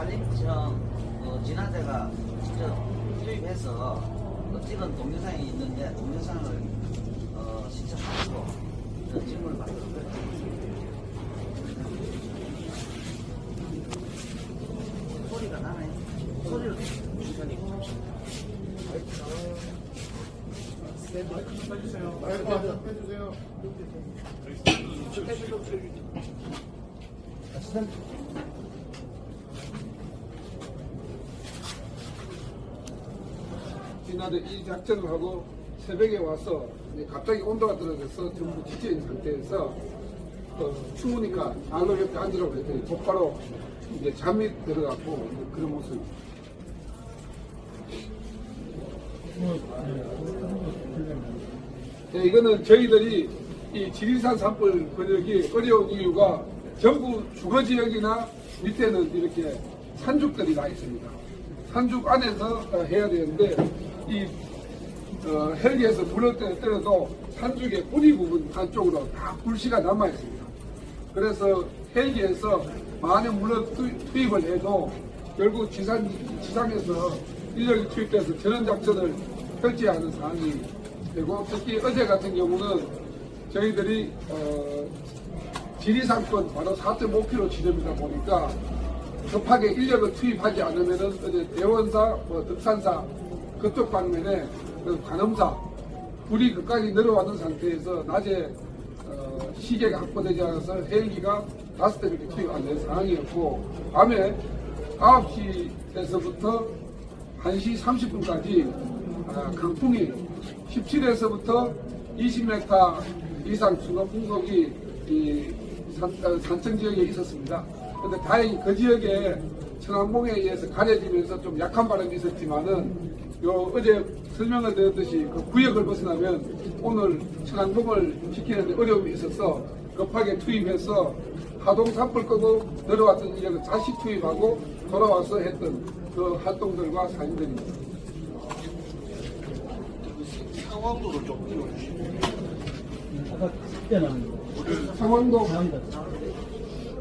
살림청 어, 지난대가 직접 투입해서 어, 찍은 동영상이 있는데 동영상을 어, 신청하고 어, 질문을 받았고요. 소리가 나네. 소리를 주선이 마이크 한번 해주세요. 지난해 이 작전을 하고 새벽에 와서 갑자기 온도가 떨어져서 전부 지쳐있는 상태에서 어, 추우니까 안을 옆에 앉으라고 했더니 곧바로 이제 잠이 들어갔고 그런 모습. 네, 이거는 저희들이 이 지리산 산불 번역이 어려운 이유가 전부 주거 지역이나 밑에는 이렇게 산죽들이 나 있습니다. 산죽 안에서 어, 해야 되는데 이 어, 헬기에서 불을 때- 때려도 산죽의 뿌리 부분 안쪽으로 다 불씨가 남아 있습니다. 그래서 헬기에서 많은 물을 투- 투입을 해도 결국 지상, 지상에서 인력이 투입돼서 전원 작전을 펼쳐야 하는 상황이 되고 특히 어제 같은 경우는 저희들이 어, 지리산권 바로 4.5km 지점이다 보니까 급하게 인력을 투입하지 않으면은 어제 대원사, 뭐 덕산사 그쪽 방면에 그 관음사 불이 끝까지 내려왔는 상태에서 낮에 어, 시계가 확보되지 않아서 헬기가 다섯 대밖에 투입 안 된 상황이었고 밤에 9시에서부터 1시 30분까지 아, 강풍이 17에서부터 20m 이상 순간 풍속이 이 산, 어, 산청 지역에 있었습니다. 근데 다행히 그 지역에 청항봉에 의해서 가려지면서 좀 약한 바람이 있었지만은 요 어제 설명을 드렸듯이 그 구역을 벗어나면 오늘 청항봉을 지키는데 어려움이 있어서 급하게 투입해서 하동 산불 끄고 내려왔던 인력을 다시 투입하고 돌아와서 했던 그 활동들과 사진들입니다. 상황도를 좀 띄워주시면. 아까 뛰어나는 거. 상황도.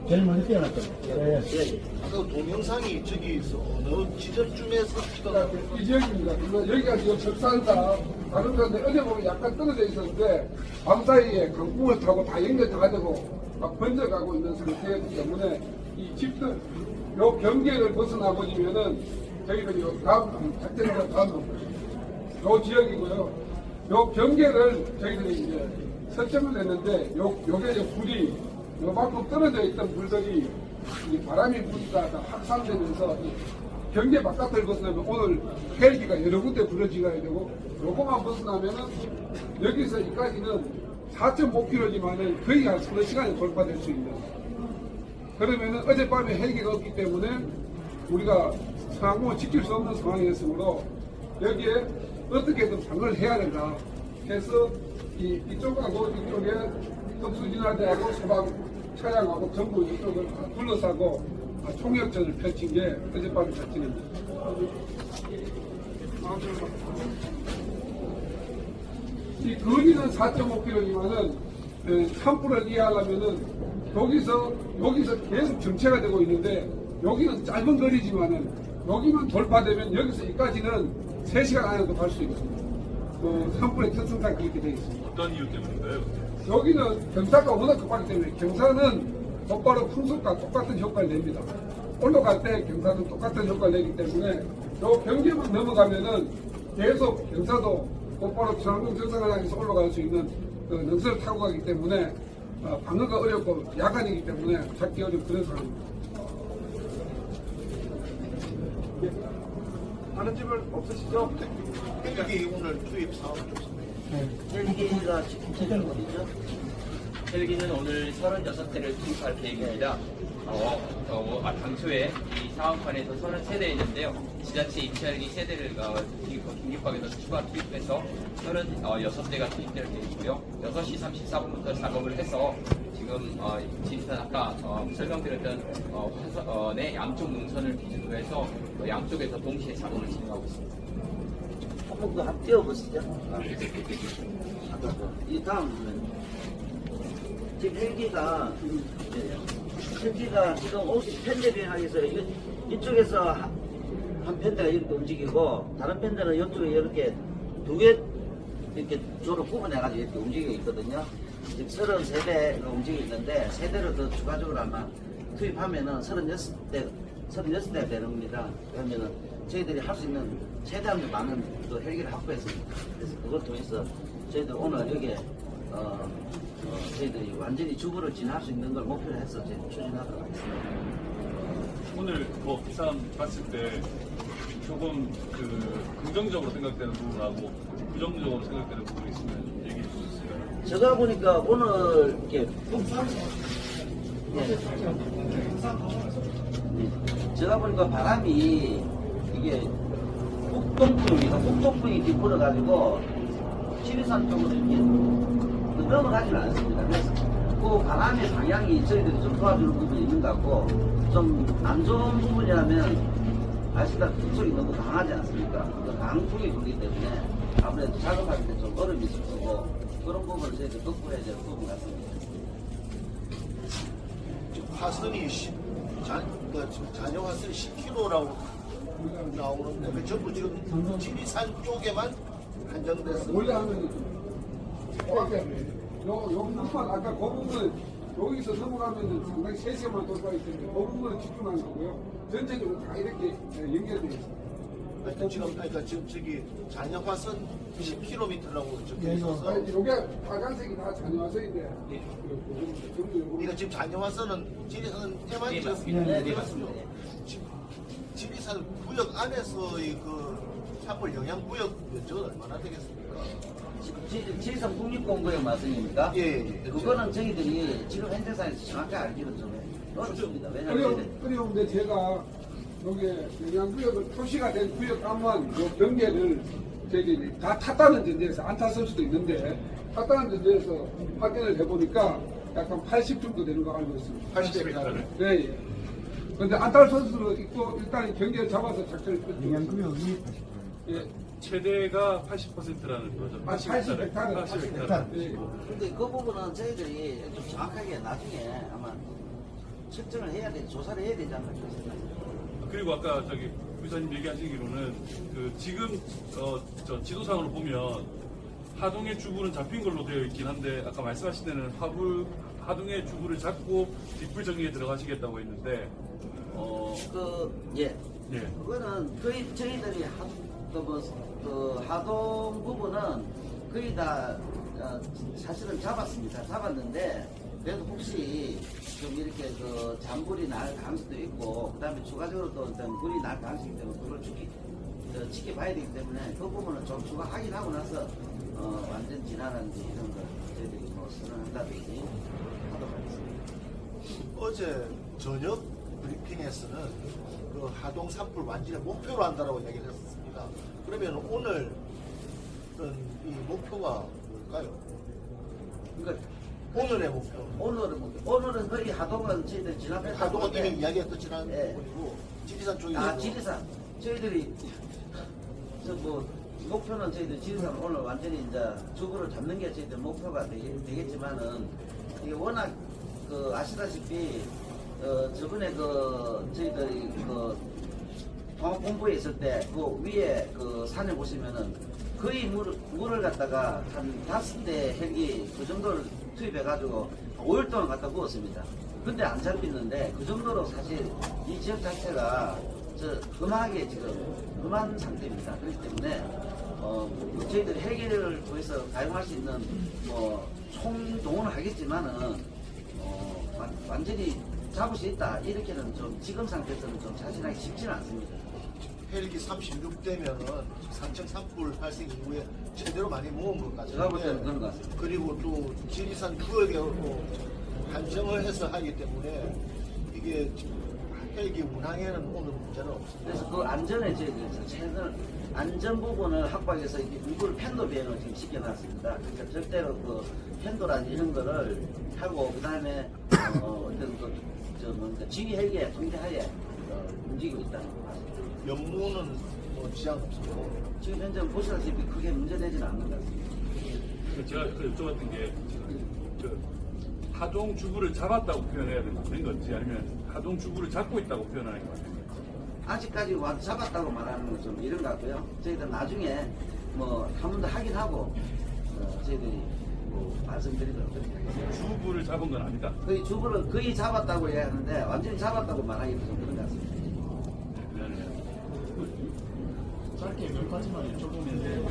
제일 많이 뛰어났다. 네. 예, 아 까 동영상이 저기서 어느 지점쯤에서 피가 이 지역입니다. 여기가 지금 적산사 다른 데인데 어제 보면 약간 떨어져 있었는데 밤 사이에 강풍을 타고 다 연결 다 되고 막 번져가고 있는 상태이기 때문에 이 집들 요 경계를 벗어나 버리면은 저희들이 요 다음 작전에서 다음 요 지역이고요. 요 경계를 저희들이 이제 설정을 했는데 요 요게 이제 불이 요만큼 떨어져 있던 불들이 이 바람이 부니까 다 확산되면서 이 경계 바깥을 벗어나면 오늘 헬기가 여러 군데 불러지가야 되고 요거만 벗어나면은 여기서 여기까지는 4.5km지만은 거의 한 서너 시간에 돌파될 수 있는. 그러면은 어젯밤에 헬기가 없기 때문에 우리가 상황을 지킬 수 없는 상황이었으므로 여기에 어떻게든 방을 해야 된다 해서 이, 이쪽하고 이쪽에 특수진화대하고 소방 차량하고 전부 이쪽을 다 둘러싸고 아, 총력전을 펼친 게 어젯밤 작전입니다. 이 거리는 4.5km지만은 산불을 이해하려면은 여기서 여기서 계속 정체가 되고 있는데 여기는 짧은 거리지만은 여기만 돌파되면 여기서 여기까지는 3시간 안에도 갈 수 있습니다. 그 산불의 특성상 그렇게 되어 있습니다. 어떤 이유 때문인가요? 여기는 경사가 워낙 급하기 때문에 경사는 곧바로 풍속과 똑같은 효과를 냅니다. 올라갈 때 경사도 똑같은 효과를 내기 때문에 요 경계만 넘어가면은 계속 경사도 곧바로 중앙동 정상을 향해서 올라갈 수 있는 그 능선을 타고 가기 때문에 어, 방어가 어렵고 야간이기 때문에 잡기 어려운 그런 상황입니다. 다른 집은 없으시죠? 헬기 오늘 투입 사업 좋습니다. 헬기가 지금 어디죠? 헬기는 오늘 36대를 투입할 계획입니다. 어, 어, 아, 당초에 이 사업판에서 33대 있는데요. 지자체 입찰기 세대를 어, 긴급하게 더 추가 투입해서 36대가 투입될 계획이고요. 6시 34분부터 작업을 해서 지금 어, 지리산 아까 어, 설명드렸던 어, 화선의 양쪽 능선을 기준으로 해서 어, 양쪽에서 동시에 작업을 진행하고 있습니다. 한번 그 띄워보시죠. 이 다음. 지금 헬기가 예, 헬기가 지금 옷이 편대 비행하기에서 이- 이쪽에서 한, 한 편대가 이렇게 움직이고 다른 편대는 이쪽에 이렇게 두 개 이렇게 조로 구분해가지고 이렇게 움직이고 있거든요. 지금 33대가 움직이고 있는데 세 대를 더 추가적으로 아마 투입하면은 36대, 36대가 되는 겁니다. 그러면은 저희들이 할 수 있는 최대한 많은 그 헬기를 확보했습니다. 그래서 그걸 통해서 저희들 오늘 여기에 어, 어, 저희들이 완전히 주부를 지날 수 있는 걸 목표로 해서 저희 추진하도록 하겠습니다. 오늘 뭐 기상 봤을 때 조금 그 긍정적으로 생각되는 부분하고 부정적으로 생각되는 부분이 있으면 좀 얘기해 있어요? 제가 보니까 오늘 이렇게 북 예. 예. 제가 보니까 바람이 이게 북동풍입니다. 북동풍이 이렇게 불어가지고 지리산 쪽으로 이렇게 그 넘어가지는 않습니다. 그래서 그 바람의 방향이 저희들이 좀 도와주는 부분이 있는 것 같고 좀 안 좋은 부분이라면 아시다시피 북쪽이 너무 강하지 않습니까? 그 강풍이 불기 때문에 아무래도 작업할 때좀 어려움이 있을 거고 그런 부분을 저희들 극복해야 될 부분 같습니다. 지금 화선이 10, 자, 그 지금 잔여 화선이 10km라고 나오는데 그 전부 지금 지리산 쪽에만 한정됐어. 원래 하면 이렇게 부분만 아까 그 부분은 여기서 넘어가면 상당히 3시간만 돌아가기 때문에 그 부분을 집중하는 거고요. 전체적으로 다 이렇게 연결되어 있습니다. 그러니까 지금 그러니까 지금 저기 잔여 화선 10km라고 적혀 있어서 아니, 요게 빨간색이 다 잔여화서인데 예. 전부 요거 우리가 지금 잔여 화선은 지리산 때만 네, 지었습니다. 네, 네, 네, 맞습니다. 맞습니다. 지금 지리산 구역 안에서의 그 산불 영향 구역 면적은 얼마나 되겠습니까? 지금 지- 지리산 국립공구역 말씀입니까? 예, 예. 그거는 저희들이 지금 현재상에서 정확히 알기는 좀 어렵습니다. 왜냐하면 어려운, 어려운데 제가 여기 영양구역을 표시가 된 구역감만 요 경계를 저기 다 탔다는 전제에서 안 탔을 수도 있는데 탔다는 전제에서 확인을 해보니까 약간 80 정도 되는 거 알고 있습니다. 80헥타르. 네, 예. 근데 안탈 선수는 있고 일단 경계를 잡아서 작전을 펼치고 영양구역이 예. 최대가 80%라는 거죠. 아, 80 헥타르. 80 헥타르. 예. 근데 그 부분은 저희들이 좀 정확하게 나중에 아마 측정을 해야 돼, 조사를 해야 되지 않을까 생각합니다. 그리고 아까 저기 부사님 얘기하시기로는 그 지금 어, 저 지도상으로 보면 하동의 주부는 잡힌 걸로 되어 있긴 한데 아까 말씀하신 데는 하부 하동의 주부를 잡고 뒷불 정리에 들어가시겠다고 했는데 어 그, 예. 예. 그거는 거의 저희들이 하, 그 뭐, 그 하동 부분은 거의 다 어, 사실은 잡았습니다. 잡았는데 그래도 혹시 좀 이렇게 그 잔불이 날 가능성도 있고 그다음에 추가적으로 또 어떤 불이 날 가능성이 때문에 그걸 지키, 어, 지켜봐야 되기 때문에 그 부분은 좀 추가 확인하고 나서 어, 완전 진화라든지 이런 걸 저희들이 뭐 선언한다든지 하도록 하겠습니다. 어제 저녁 브리핑에서는 그 하동 산불 완전히 목표로 한다라고 얘기를 했 습니다. 그러면 오늘 이 목표가 뭘까요? 그러니까 오늘의 목표. 오늘은 뭐, 오늘은 거의 하동은 저희들 지난번에 하동은 이미 이야기했던 지난 예. 부분이고 지리산 쪽에서 아, 지리산. 저희들이, 저 뭐, 목표는 저희들 지리산 오늘 완전히 이제 주부를 잡는 게 저희들 목표가 되겠지만은 이게 워낙 그 아시다시피, 어, 저번에 그, 저희들이 그, 통합 공부에 있을 때 그 위에 그 산에 보시면은 거의 물을, 물을 갖다가 한 다섯 대 헬기 그 정도를 투입해 가지고 5일 동안 갖다 부었습니다. 근데 안 잡히는데 그 정도로 사실 이 지역 자체가 저 험하게 지금 험한 상태입니다. 그렇기 때문에 어, 뭐 저희들이 헬기를 통해서 가용할 수 있는 뭐 총동원을 하겠지만은 어, 완, 완전히 잡을 수 있다 이렇게는 좀 지금 상태에서는 좀 자신하기 쉽지는 않습니다. 헬기 36대면은 산청 산불 발생 이후에 제대로 많이 모은 것. 제가 볼 때는 그런 것 같습니다. 그리고 또 지리산 구역에 또 한정을 해서 하기 때문에 이게 헬기 운항에는 오늘 문제는 없습니다. 그래서 그 안전에 저희들이 최선을 안전 부분을 확보하기 위해서 이게 일부러 팬도 비행을 지금 시켜놨습니다. 그러니까 절대로 그 팬도라든지 이런 거를 하고 그 다음에 어, 어떤 그저 뭔가 지휘 헬기의 통제하에 어, 움직이고 있다는 거 같습니다. 연무는 뭐 지장 없고 지금 현재 보시다시피 크게 문제되지는 않는 것 같습니다. 제가 그 여쭤봤던 게 그 하동 주부를 잡았다고 표현해야 되는 건지 아니면 하동 주부를 잡고 있다고 표현하는 건지. 아직까지 와서 잡았다고 말하는 건 좀 이런 것 같고요. 저희들 나중에 뭐 한 번더 하긴 하고 어, 저희들이 뭐 말씀드리도록 하겠습니다. 주부를 잡은 건 아니다. 거의 주부를 거의 잡았다고 얘기하는데 완전히 잡았다고 말하기는 좀 그런 것 같습니다. 네, 네. 짧게 몇 가지만 여쭤보면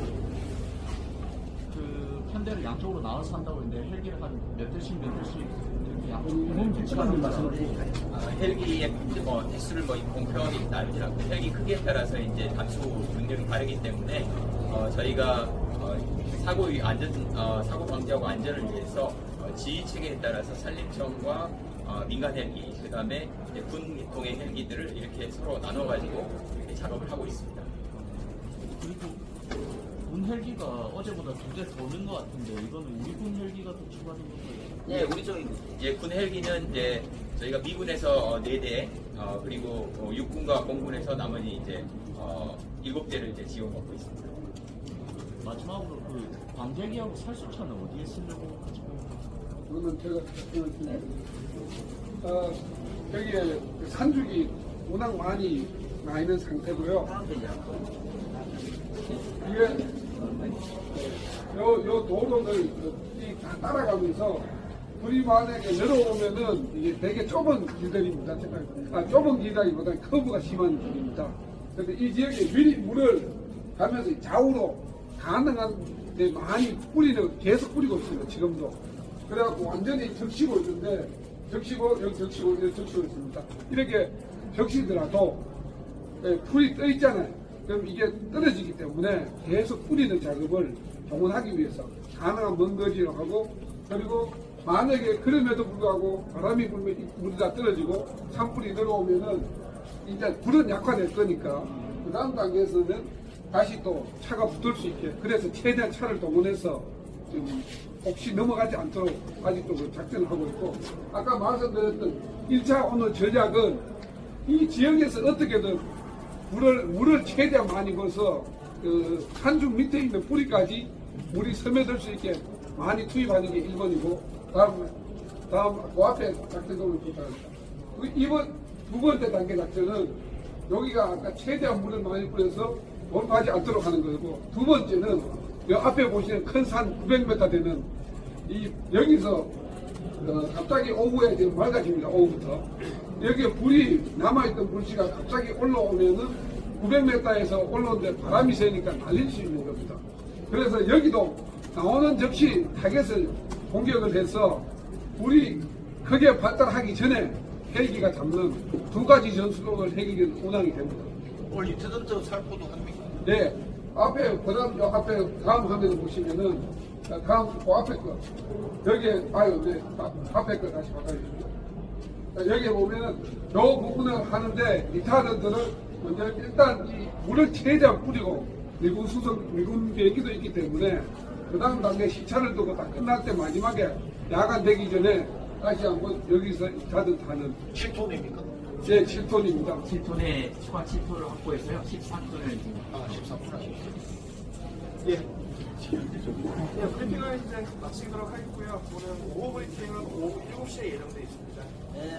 그 편대를 양쪽으로 나눠서 한다고 했는데 헬기를 한몇 대씩 몇 대씩 이렇게 양쪽 배치하는 말씀을 아, 헬기의 뭐 대수를 뭐 공평하게 나누지 않고 헬기 크기에 따라서 이제 담수 능력이 다르기 때문에 어, 저희가 어, 사고 위- 안전 어, 사고 방지하고 안전을 위해서 어, 지휘 체계에 따라서 산림청과 어, 민간 헬기 그다음에 군 계통의 헬기들을 이렇게 서로 나눠 가지고 작업을 하고 있습니다. 그리고 군 헬기가 어제보다 두 대더는것 같은데 이거는 우리 군 헬기가 더 추가된 건가요? 예, 우리 쪽 이제 군 헬기는 이제 저희가 미군에서 어, 4대, 어, 그리고 어, 육군과 공군에서 나머지 이제 어, 7대를 이제 지원받고 있습니다. 마지막으로 그 방제기하고 살수차는 어디에 쓰려고 가지고 그거는 제가 드리겠습니다. 어, 여기에 그 산죽이 워낙 많이 나 있는 상태고요. 이게 요, 요 도로를 이다 따라가면서 불이 만약에 내려오면은 이게 되게 좁은 길들입니다. 아, 좁은 길이라기보다 커브가 심한 길입니다. 근데 이 지역에 미리 물을 가면서 좌우로 가능한 데 많이 뿌리는 계속 뿌리고 있습니다. 지금도. 그래갖고 완전히 적시고 있는데 적시고 여기 적시고 여기 적시고 있습니다. 이렇게 적시더라도 예, 풀이 떠 있잖아요. 그럼 이게 떨어지기 때문에 계속 뿌리는 작업을 동원하기 위해서 가능한 먼 거리로 하고 그리고 만약에 그럼에도 불구하고 바람이 불면 이 물이 다 떨어지고 산불이 내려오면은 이제 불은 약화될 거니까 그 다음 단계에서는 다시 또 차가 붙을 수 있게 그래서 최대한 차를 동원해서 지금 혹시 넘어가지 않도록 아직도 그 작전을 하고 있고 아까 말씀드렸던 1차 오늘 전략은 이 지역에서 어떻게든 물을, 물을 최대한 많이 거서 그 산중 밑에 있는 뿌리까지 물이 스며들 수 있게 많이 투입하는 게 1번이고 다음, 다음 그 앞에 작전을 부탁합니다. 그 이번 두 번째 단계 작전은 여기가 아까 최대한 물을 많이 뿌려서 돌파하지 않도록 하는 거고 두 번째는 이 앞에 보시는 큰 산 900m 되는 이 여기서 어, 갑자기 오후에 지금 맑아집니다. 오후부터. 여기에 불이 남아있던 불씨가 갑자기 올라오면은 900m에서 올라오는데 바람이 세니까 날릴 수 있는 겁니다. 그래서 여기도 나오는 즉시 타겟을 공격을 해서 불이 크게 발달하기 전에 헬기가 잡는 두 가지 전술로를 헬기를 운항이 됩니다. 오늘 이태전적 살포도 합니까? 네. 앞에, 그 다음, 요 앞에, 다음 화면을 보시면은, 자, 다음, 그 앞에 거. 여기에, 아유, 네. 아, 앞에 거 다시. 자, 여기에 보면은, 요 부분을 하는데, 리타더들을 먼저 일단 이 물을 최대한 뿌리고, 미군 수석, 미군 비행기도 있기 때문에, 그 다음 단계 시차를 두고 다 끝날 때 마지막에 야간 되기 전에 다시 한번 여기서 자들 타는 7톤입니까? 제 7톤입니다. 7톤에 추가 7톤을 확보해서요. 14톤을 지금 아, 13톤 하십시오. 예. 네, 브리핑을 이제 마치도록 하겠고요. 오늘 오후 브리핑은 오후 7시에 예정돼 있습니다. 네.